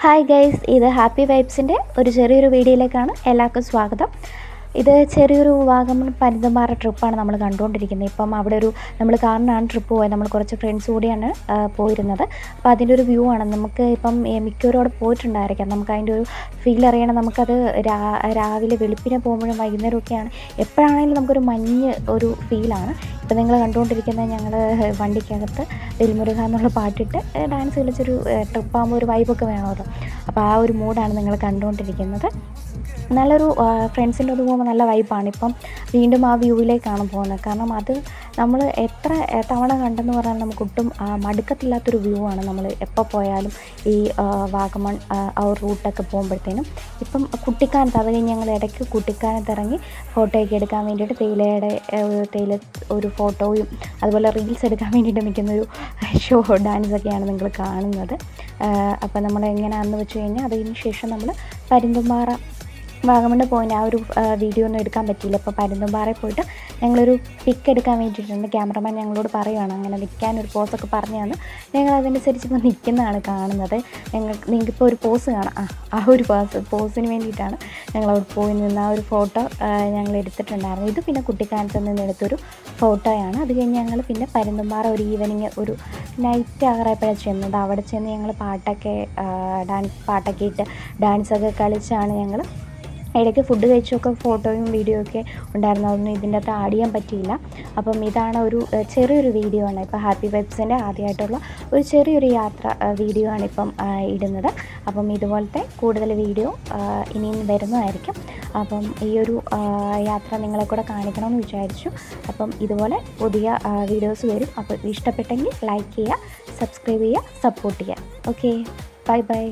Hi guys ഇത് happy വൈബ്സിന്റെ ഒരു ചെറിയൊരു വീഡിയോയിലേക്കാണ് എല്ലാവർക്കും സ്വാഗതം. ഇത് ചെറിയൊരു വാഗമൺ പനിതമാറ ട്രിപ്പാണ് നമ്മൾ കണ്ടുകൊണ്ടിരിക്കുന്നത്. ഇപ്പം അവിടെ ഒരു നമ്മൾ കാറിനാണ് ട്രിപ്പ് പോയത്. നമ്മൾ കുറച്ച് ഫ്രണ്ട്സ് കൂടിയാണ് പോയിരുന്നത്. അപ്പോൾ അതിന്റെ ഒരു വ്യൂ ആണ്. നമുക്ക് ഇപ്പം മിക്കവരും അവിടെ പോയിട്ടുണ്ടായിരിക്കാം. നമുക്ക് അതിന്റെ ഒരു ഫീൽ അറിയണം. നമുക്കത് രാവിലെ വെളുപ്പിനെ പോകുമ്പോഴും വൈകുന്നേരമൊക്കെയാണ് എപ്പോഴാണെങ്കിലും നമുക്കൊരു മഞ്ഞ് ഒരു ഫീലാണ് ഇപ്പം നിങ്ങൾ കണ്ടുകൊണ്ടിരിക്കുന്ന ഞങ്ങൾ വണ്ടിക്കകത്ത് ദിൽമുരുക എന്നുള്ള പാട്ടിട്ട് ഡാൻസ് കളിച്ചൊരു ട്രിപ്പാകുമ്പോൾ ഒരു വൈബൊക്കെ വേണമല്ലോ. അപ്പോൾ ആ ഒരു മൂഡാണ് നിങ്ങൾ കണ്ടുകൊണ്ടിരിക്കുന്നത്. നല്ലൊരു ഫ്രണ്ട്സിന്റെ അത് പോകുമ്പോൾ നല്ല വൈബാണ് ഇപ്പം വീണ്ടും ആ വ്യൂവിലേക്കാണ് പോകുന്നത്. കാരണം അത് നമ്മൾ എത്ര തവണ കണ്ടെന്ന് പറഞ്ഞാൽ നമുക്ക് ഒട്ടും മടുക്കത്തില്ലാത്തൊരു വ്യൂ ആണ് നമ്മൾ എപ്പോൾ പോയാലും ഈ വാഗമൺ ആ റൂട്ടൊക്കെ പോകുമ്പോഴത്തേനും. ഇപ്പം കുട്ടിക്കാനത്ത് അത് കഴിഞ്ഞ് ഞങ്ങൾ ഇടയ്ക്ക് കുട്ടിക്കാനത്ത് ഇറങ്ങി ഫോട്ടോയൊക്കെ എടുക്കാൻ വേണ്ടിയിട്ട് തേയിലയുടെ തേയില ഒരു ഫോട്ടോയും അതുപോലെ റീൽസ് എടുക്കാൻ വേണ്ടിയിട്ട് നിൽക്കുന്ന ഒരു ഷോ ഡാൻസൊക്കെയാണ് നിങ്ങൾ കാണുന്നത്. അപ്പോൾ നമ്മൾ എങ്ങനെയാണെന്ന് വെച്ച് കഴിഞ്ഞാൽ അതിന് ശേഷം നമ്മൾ പരുന്തുംപാറ വാഗമണ് പോയിന് ആ ഒരു വീഡിയോ ഒന്നും എടുക്കാൻ പറ്റിയില്ല. അപ്പോൾ പരുന്തുംപാറയിൽ പോയിട്ട് ഞങ്ങളൊരു പിക്ക് എടുക്കാൻ വേണ്ടിയിട്ടുണ്ട്. ക്യാമറമാൻ ഞങ്ങളോട് പറയുകയാണ് അങ്ങനെ നിൽക്കാൻ ഒരു പോസൊക്കെ പറഞ്ഞു തന്നു ഞങ്ങൾ അതനുസരിച്ച് ഇപ്പോൾ നിൽക്കുന്നതാണ് കാണുന്നത്. ഞങ്ങൾ നിങ്ങൾക്കിപ്പോൾ ഒരു പോസ് കാണാം. ആ ആ ഒരു പോസ് പോസിന് വേണ്ടിയിട്ടാണ് ഞങ്ങൾ അവിടെ പോയി നിന്ന് ആ ഒരു ഫോട്ടോ ഞങ്ങൾ എടുത്തിട്ടുണ്ടായിരുന്നു ഇത് പിന്നെ കുട്ടിക്കാലത്ത് നിന്ന് എടുത്തൊരു ഫോട്ടോയാണ് അത് കഴിഞ്ഞ് ഞങ്ങൾ പിന്നെ പരുന്തുംപാറ ഒരു ഈവനിങ് ഒരു നൈറ്റ് ആകറായപ്പോഴാണ് ചെന്നത്. അവിടെ ചെന്ന് ഞങ്ങൾ പാട്ടൊക്കെ ഡാൻസ് പാട്ടൊക്കെ ഇട്ട് ഡാൻസൊക്കെ കളിച്ചാണ് ഞങ്ങൾ ഇടയ്ക്ക് ഫുഡ് കഴിച്ചൊക്കെ ഫോട്ടോയും വീഡിയോ ഒക്കെ ഉണ്ടായിരുന്നു അതൊന്നും ഇതിന്റെ അകത്ത് ആഡ് ചെയ്യാൻ പറ്റിയില്ല. അപ്പം ഇതാണ് ഒരു ചെറിയൊരു വീഡിയോ ആണ്. ഇപ്പോൾ ഹാപ്പി വൈബ്സിന്റെ ആദ്യമായിട്ടുള്ള ഒരു ചെറിയൊരു യാത്ര വീഡിയോ ആണ് ഇപ്പം ഇടുന്നത്. അപ്പം ഇതുപോലത്തെ കൂടുതൽ വീഡിയോ ഇനിയും വരുന്നതായിരിക്കും. അപ്പം ഈ ഒരു യാത്ര നിങ്ങളെ കൂടെ കാണിക്കണമെന്ന് വിചാരിച്ചു. അപ്പം ഇതുപോലെ പുതിയ വീഡിയോസ് വരും. അപ്പോൾ ഇഷ്ടപ്പെട്ടെങ്കിൽ ലൈക്ക് ചെയ്യുക സബ്സ്ക്രൈബ് ചെയ്യുക സപ്പോർട്ട് ചെയ്യുക. Okay bye bye